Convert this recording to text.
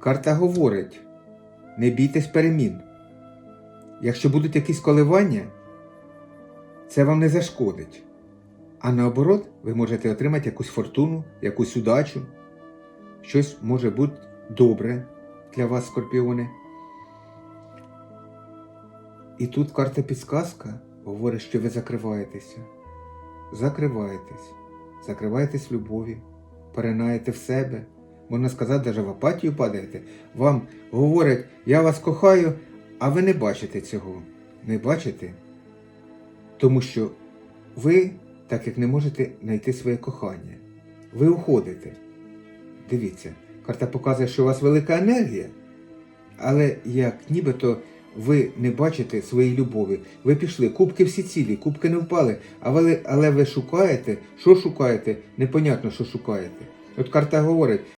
Карта говорить: не бійтесь перемін. Якщо будуть якісь коливання, це вам не зашкодить. А наоборот, ви можете отримати якусь фортуну, якусь удачу. Щось може бути добре для вас, скорпіони. І тут карта підсказка говорить, що ви закриваєтеся. Закриваєтесь. Закриваєтесь в любові, поринаєте в себе. Можна сказати, навіть в апатію падаєте. Вам говорять, я вас кохаю, а ви не бачите цього. Не бачите? Тому що ви, так як не можете знайти своє кохання, ви уходите. Дивіться, карта показує, що у вас велика енергія, але як нібито ви не бачите своєї любові. Ви пішли, кубки всі цілі, кубки не впали, а але ви шукаєте, що шукаєте, непонятно, що шукаєте. От карта говорить,